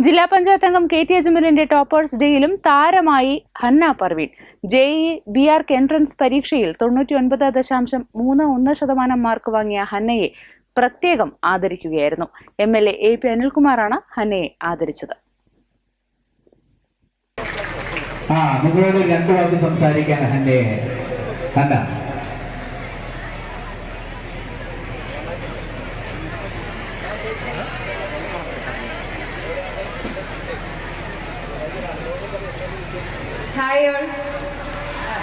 ജില്ലാ പഞ്ചായത്ത് അംഗം K T അജ്മലിന്റെ ടോപ്പേഴ്സ് ഡേയിലും താരമായി Hanna Parveen. J E B arch entrance പരീക്ഷയിൽ തൊണ്ണൂറ്റി ഒൻപത് ദശാംശം മൂന്ന് ഒന്ന് ശതമാനം മാർക്ക് വാങ്ങിയ ഹന്നയെ പ്രത്യേകം ആദരിക്കുകയായിരുന്നു. M L A A P അനിൽകുമാറാണ് ഹന്നയെ ആദരിച്ചത്. ആ നിങ്ങളോട് രണ്ടു വാക്ക് സംസാരിക്കാൻ ഹന്നയെ. ഹന്ന. Hi all.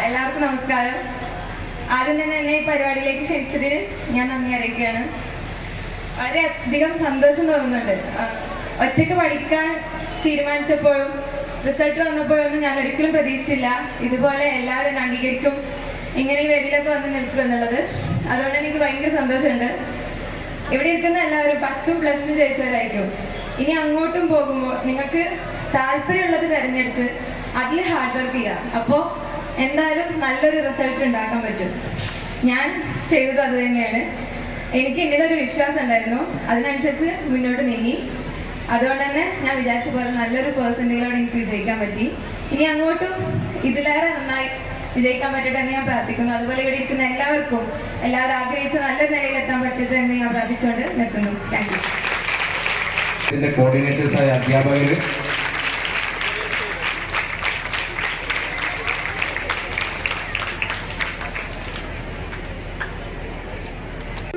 എല്ലാവർക്കും നമസ്കാരം. ആദ്യം തന്നെ എന്നെ ഈ പരിപാടിയിലേക്ക് ക്ഷണിച്ചതിന് ഞാൻ നന്ദി അറിയിക്കുകയാണ്. വളരെ അധികം സന്തോഷം തോന്നുന്നുണ്ട്. ഒറ്റയ്ക്ക് പഠിക്കാൻ തീരുമാനിച്ചപ്പോഴും റിസൾട്ട് വന്നപ്പോഴൊന്നും ഞാൻ ഒരിക്കലും പ്രതീക്ഷിച്ചില്ല. ഇതുപോലെ എല്ലാവരും അംഗീകരിക്കും ഇങ്ങനെ ഈ വരിയിലൊക്കെ വന്ന് നിൽക്കും എന്നുള്ളത്. അതുകൊണ്ട് എനിക്ക് ഭയങ്കര സന്തോഷമുണ്ട്. ഇവിടെ ഇരിക്കുന്ന എല്ലാവരും പത്തും പ്ലസ് ടു ജയിച്ചവരായിരിക്കും. ഇനി അങ്ങോട്ടും പോകുമ്പോൾ നിങ്ങൾക്ക് താല്പര്യമുള്ളത് തിരഞ്ഞെടുത്ത് അതിൽ ഹാർഡ് വർക്ക് ചെയ്യുക അപ്പോൾ എന്തായാലും നല്ലൊരു റിസൾട്ട് ഉണ്ടാക്കാൻ പറ്റും. ഞാൻ ചെയ്തത് അത് തന്നെയാണ്. എനിക്ക് എന്നിലൊരു വിശ്വാസം ഉണ്ടായിരുന്നു. അതിനനുസരിച്ച് മുന്നോട്ട് നീങ്ങി. അതുകൊണ്ട് തന്നെ ഞാൻ വിചാരിച്ച പോലെ നല്ലൊരു പേഴ്സന്റേജിലോട് എനിക്ക് വിജയിക്കാൻ പറ്റി. ഇനി അങ്ങോട്ടും ഇതിലേറെ നന്നായി വിജയിക്കാൻ പറ്റട്ടെ എന്ന് ഞാൻ പ്രാർത്ഥിക്കുന്നു. അതുപോലെ ഇവിടെ ഇരിക്കുന്ന എല്ലാവർക്കും എല്ലാവരും ആഗ്രഹിച്ച നല്ല നിലയിൽ എത്താൻ പറ്റട്ടെ എന്ന് ഞാൻ പ്രാർത്ഥിച്ചുകൊണ്ട് നിർത്തുന്നു. താങ്ക് യു കോർഡിനേറ്റേഴ്സായ അധ്യാപകർ